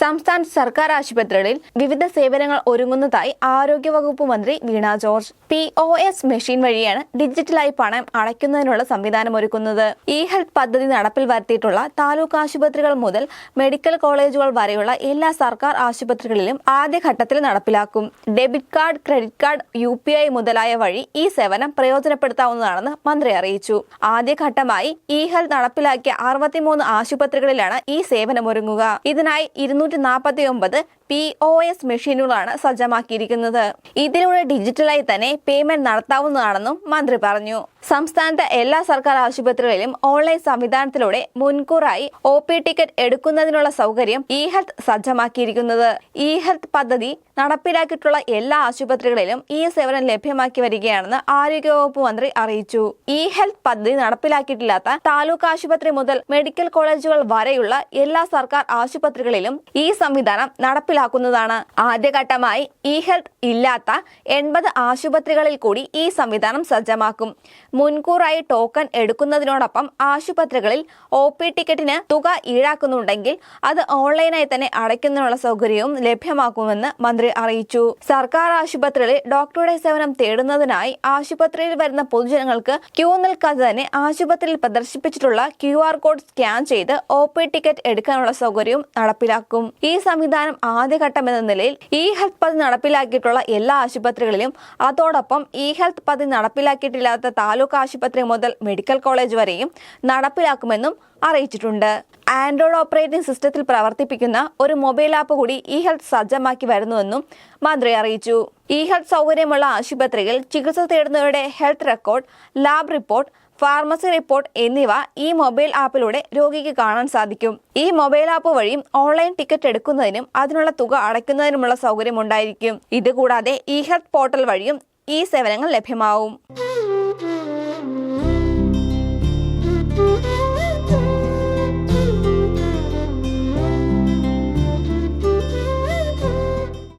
സംസ്ഥാന സർക്കാർ ആശുപത്രികളിൽ വിവിധ സേവനങ്ങൾ ഒരുങ്ങുന്നതായി ആരോഗ്യവകുപ്പ് മന്ത്രി Veena George. P O S machine വഴിയാണ് ഡിജിറ്റലായി പണം അടയ്ക്കുന്നതിനുള്ള സംവിധാനം ഒരുക്കുന്നത്. ഇ ഹെൽത്ത് പദ്ധതി നടപ്പിൽ വരുത്തിയിട്ടുള്ള താലൂക്ക് ആശുപത്രികൾ മുതൽ മെഡിക്കൽ കോളേജുകൾ വരെയുള്ള എല്ലാ സർക്കാർ ആശുപത്രികളിലും ആദ്യഘട്ടത്തിൽ നടപ്പിലാക്കും. Debit card credit card U P I മുതലായ വഴി ഈ സേവനം പ്രയോജനപ്പെടുത്താവുന്നതാണെന്ന് മന്ത്രി അറിയിച്ചു. ആദ്യഘട്ടമായി ഇ ഹെൽത്ത് നടപ്പിലാക്കിയ അറുപത്തിമൂന്ന് ആശുപത്രികളിലാണ് ഈ സേവനം ഒരുങ്ങുക. ഇതിനായി ഇരുന്നൂറ്റി നാൽപ്പത്തി ഒമ്പത് പി ഒ എസ് മെഷീനുകളാണ് സജ്ജമാക്കിയിരിക്കുന്നത്. ഇതിലൂടെ ഡിജിറ്റലായി തന്നെ പേയ്മെന്റ് നടത്താവുന്നതാണെന്നും മന്ത്രി പറഞ്ഞു. സംസ്ഥാനത്തെ എല്ലാ സർക്കാർ ആശുപത്രികളിലും ഓൺലൈൻ സംവിധാനത്തിലൂടെ മുൻകൂറായി ഒ പി ടിക്കറ്റ് എടുക്കുന്നതിനുള്ള സൗകര്യം ഇ ഹെൽത്ത് സജ്ജമാക്കിയിരിക്കുന്നത്. ഇ ഹെൽത്ത് പദ്ധതി നടപ്പിലാക്കിയിട്ടുള്ള എല്ലാ ആശുപത്രികളിലും ഈ സേവനം ലഭ്യമാക്കി വരികയാണെന്ന് ആരോഗ്യവകുപ്പ് മന്ത്രി അറിയിച്ചു. ഇ ഹെൽത്ത് പദ്ധതി നടപ്പിലാക്കിയിട്ടില്ലാത്ത താലൂക്ക് ആശുപത്രി മുതൽ മെഡിക്കൽ കോളേജുകൾ വരെയുള്ള എല്ലാ സർക്കാർ ആശുപത്രികളിലും ഈ സംവിധാനം നടപ്പിലാക്കുന്നതാണ് ആദ്യഘട്ടമായി ഇ ഹെൽത്ത് ഇല്ലാത്ത എൺപത് ആശുപത്രികളിൽ കൂടി ഈ സംവിധാനം സജ്ജമാക്കും. മുൻകൂറായി ടോക്കൺ എടുക്കുന്നതിനോടൊപ്പം ആശുപത്രികളിൽ ഒ പി ടിക്കറ്റിന് തുക ഈടാക്കുന്നുണ്ടെങ്കിൽ അത് ഓൺലൈനായി തന്നെ അടയ്ക്കുന്നതിനുള്ള സൗകര്യവും ലഭ്യമാക്കുമെന്ന് മന്ത്രി അറിയിച്ചു. സർക്കാർ ആശുപത്രികളിൽ ഡോക്ടറുടെ സേവനം തേടുന്നതിനായി ആശുപത്രിയിൽ വരുന്ന പൊതുജനങ്ങൾക്ക് ക്യൂ നിൽക്കാതെ തന്നെ ആശുപത്രിയിൽ പ്രദർശിപ്പിച്ചിട്ടുള്ള ക്യു കോഡ് സ്കാൻ ചെയ്ത് ഒ ടിക്കറ്റ് എടുക്കാനുള്ള സൗകര്യവും നടപ്പിലാക്കും. ഈ സംവിധാനം എന്ന നിലയിൽ ഇ ഹെൽത്ത് പദ്ധതി നടപ്പിലാക്കിയിട്ടുള്ള എല്ലാ ആശുപത്രികളിലും അതോടൊപ്പം ഇ ഹെൽത്ത് പദ്ധതി നടപ്പിലാക്കിയിട്ടില്ലാത്ത താലൂക്ക് ആശുപത്രി മുതൽ മെഡിക്കൽ കോളേജ് വരെയും നടപ്പിലാക്കുമെന്നും അറിയിച്ചിട്ടുണ്ട്. ആൻഡ്രോയിഡ് ഓപ്പറേറ്റിംഗ് സിസ്റ്റത്തിൽ പ്രവർത്തിപ്പിക്കുന്ന ഒരു മൊബൈൽ ആപ്പ് കൂടി ഇ ഹെൽത്ത് സജ്ജമാക്കി വരുന്നുവെന്നും മന്ത്രി അറിയിച്ചു. ഇ ഹെൽത്ത് സൗകര്യമുള്ള ആശുപത്രിയിൽ ചികിത്സ തേടുന്നവരുടെ health record lab report pharmacy report എന്നിവ ഈ മൊബൈൽ ആപ്പിലൂടെ രോഗിക്ക് കാണാൻ സാധിക്കും. ഈ മൊബൈൽ ആപ്പ് വഴിയും ഓൺലൈൻ ടിക്കറ്റ് എടുക്കുന്നതിനും അതിനുള്ള തുക അടയ്ക്കുന്നതിനുമുള്ള സൗകര്യം ഉണ്ടായിരിക്കും. ഇതുകൂടാതെ ഇ ഹെൽത്ത് പോർട്ടൽ വഴിയും ഈ സേവനങ്ങൾ ലഭ്യമാവും.